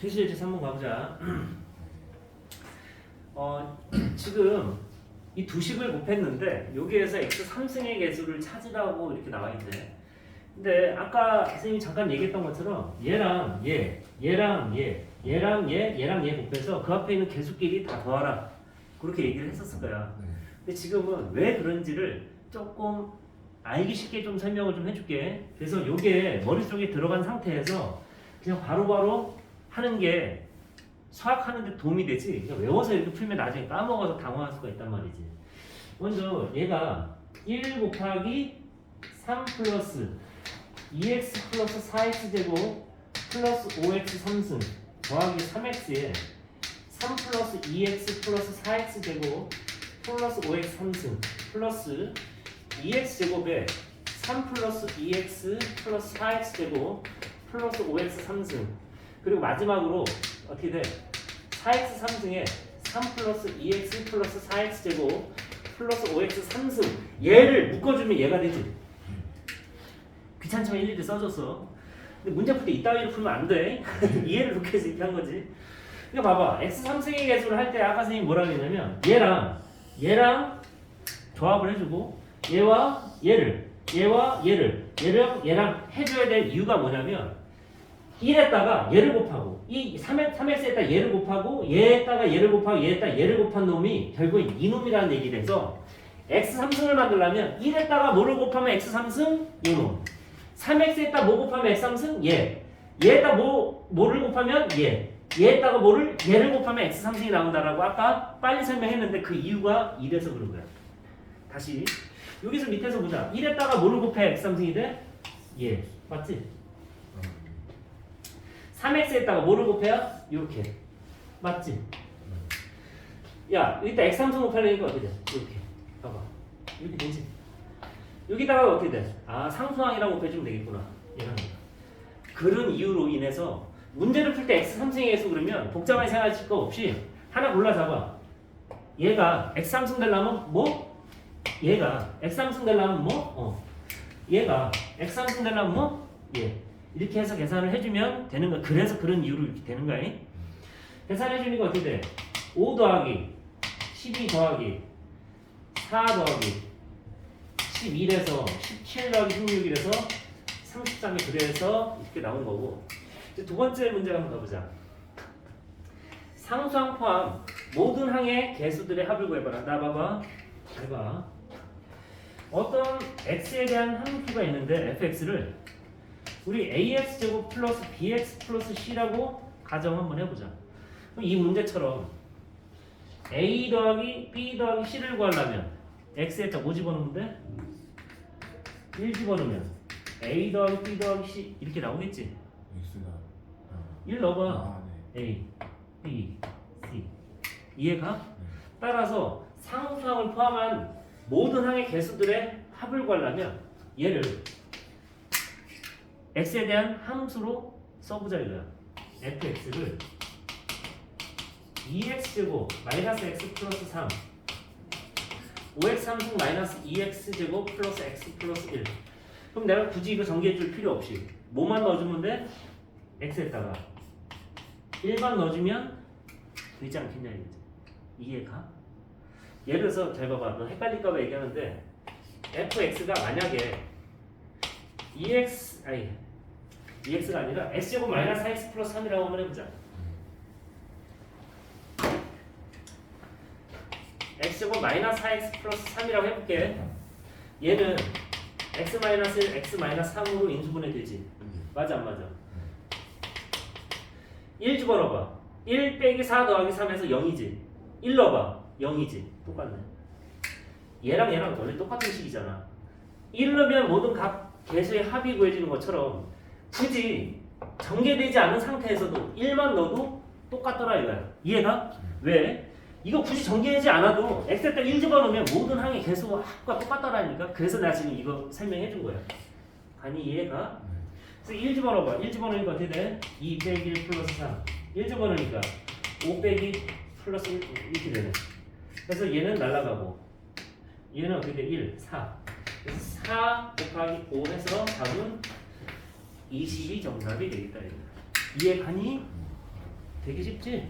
제시 한번 가보자. 어, 지금 이 두 식을 곱했는데 여기에서 x 3승의 개수를 찾으라고 이렇게 나와 있네. 근데 아까 선생님이 잠깐 얘기했던 것처럼 얘랑 얘, 얘랑 얘, 얘랑 얘, 얘랑 얘 곱해서 그 앞에 있는 개수끼리 다 더하라. 그렇게 얘기를 했었을 거야. 네. 근데 지금은 왜 그런지를 조금 알기 쉽게 좀 설명을 좀 해줄게. 그래서 요게 머릿속에 들어간 상태에서 그냥 바로바로 하는 게 수학하는데 도움이 되지. 그냥 외워서 이렇게 풀면 나중에 까먹어서 당황할 수가 있단 말이지. 먼저 얘가 1 곱하기 3 플러스 2x 플러스 4x 제곱 플러스 5x 3승 더하기 3x에 3 플러스 2x 플러스 4x 제곱 플러스 5x 3승 플러스 2x 제곱에 3 플러스 2x 플러스 4x 제곱 플러스 5x 3승 그리고 마지막으로 어떻게 돼? 4x 3승에 3 플러스 2x 플러스 4x 제곱 플러스 5x 3승 얘를 묶어주면 얘가 되지. 귀찮지만 일일이 써줬어. 근데 문제 풀 때 이따위로 풀면 안돼. 이해를 돕기 위해서 이렇게 한 거지. 이거 봐봐. x 3승의 개수를 할 때 아까 선생님이 뭐라 그랬냐면 얘랑 얘랑 조합을 해주고 얘와 얘를 얘와 얘를 얘랑 얘랑 해줘야 될 이유가 뭐냐면 1에다가 얘를 곱하고 이 3에, 3x에다 얘를 곱하고 얘에다가 얘를 곱하고 얘에다 얘를 곱한 놈이 결국엔 이놈이라는 얘기 돼서 x 3승을 만들려면 1에다가 뭐를 곱하면 x 3승? 이놈. 3x에다 뭐 곱하면 x 3승? 얘 얘에다 뭐 뭐를 곱하면? 얘 얘에다가 뭐를? 얘를 곱하면 x 3승이 나온다라고 아까 빨리 설명했는데 그 이유가 이래서 그런 거야. 다시 여기서 밑에서 보자. 1에다가 뭐를 곱해? x 3승이 돼? 얘 맞지? 3x에다가 뭐를 곱해야? 이렇게 맞지? 야 여기다 x 3승 곱하려니까 어떻게 돼? 이렇게 봐봐 이렇게 되지? 여기다가 어떻게 돼? 아 상수항이라고 곱해주면 되겠구나 얘랑 그런 이유로 인해서 문제를 풀 때 x 3승의 개수 그러면 복잡하게 생각하실 거 없이 하나 골라 잡아 얘가 x 3승 되려면 뭐? 얘가 x 3승 되려면 뭐? 어. 얘가 x 3승 되려면 뭐? 얘 이렇게 해서 계산을 해주면 되는 거야. 그래서 그런 이유로 이렇게 되는 거야. 계산해 주니까 어떻게 돼? 5 더하기 12 더하기 4 더하기 11에서 17 더하기 16이라서 33이 그래서 이렇게 나온 거고. 이제 두 번째 문제 한번 가보자. 상수항 포함 모든 항의 개수들의 합을 구해봐라. 나 봐봐. 잘 봐. 어떤 x에 대한 함수가 있는데 fx를 우리 ax 제곱 플러스 bx 플러스 c라고 가정 한번 해보자 그럼 이 문제처럼 a 더하기 b 더하기 c를 구하려면 x에다 뭐 집어넣으면 돼? 1 집어넣으면 a 더하기 b 더하기 c 이렇게 나오겠지? X가 1 넣어봐 아, 네. a, b, c 이해가? 네. 따라서 상수항을 포함한 모든 항의 개수들의 합을 구하려면 얘를 x에 대한 함수로 써보자 이거야. fx를 2x 제곱 마이너스 x 플러스 3 5x 3승 마이너스 2x 제곱 플러스 x 플러스 1 그럼 내가 굳이 이거 전개해 줄 필요 없이 뭐만 넣어주면 돼? x에다가 1만 넣어주면 되지 않겠냐 이거지 이해가? 예를 들어서 잘 봐봐 너 헷갈릴까봐 얘기하는데 fx가 만약에 2x 아니 2x가 아니라 x제곱 마이너스 4x 플러스 3이라고 한번 해보자. X제곱 마이너스 4x 플러스 3이라고 해볼게. 얘는 x 마이너스 1, x 마이너스 3으로 인수분해 되지. 맞아 안 맞아? 1 집어넣어봐. 1 빼기 4 더하기 3에서 0이지. 1 넣어봐. 0이지. 똑같네. 얘랑 얘랑 원래 똑같은 식이잖아. 1 넣으면 모든 각 개수의 합이 구해지는 것처럼 굳이 전개되지 않은 상태에서도 1만 넣어도 똑같더라 이거야 이해가? 왜? 이거 굳이 전개하지 않아도 x에다 1 집어넣으면 모든 항의 개수 합과 똑같더라니까 그래서 내가 지금 이거 설명해 준 거야 아니 이해가? 그래서 1 집어넣어봐 1 집어넣으니까 어떻게 돼? 2 빼기 1 플러스 3 1 집어넣으니까 5 빼기 플러스 1 이렇게 되네 그래서 얘는 날라가고 얘는 어떻게 돼? 1, 4 그래서 4 곱하기 5 해서 답은 20이 정답이 되겠다 이거. 이해 가니? 되게 쉽지?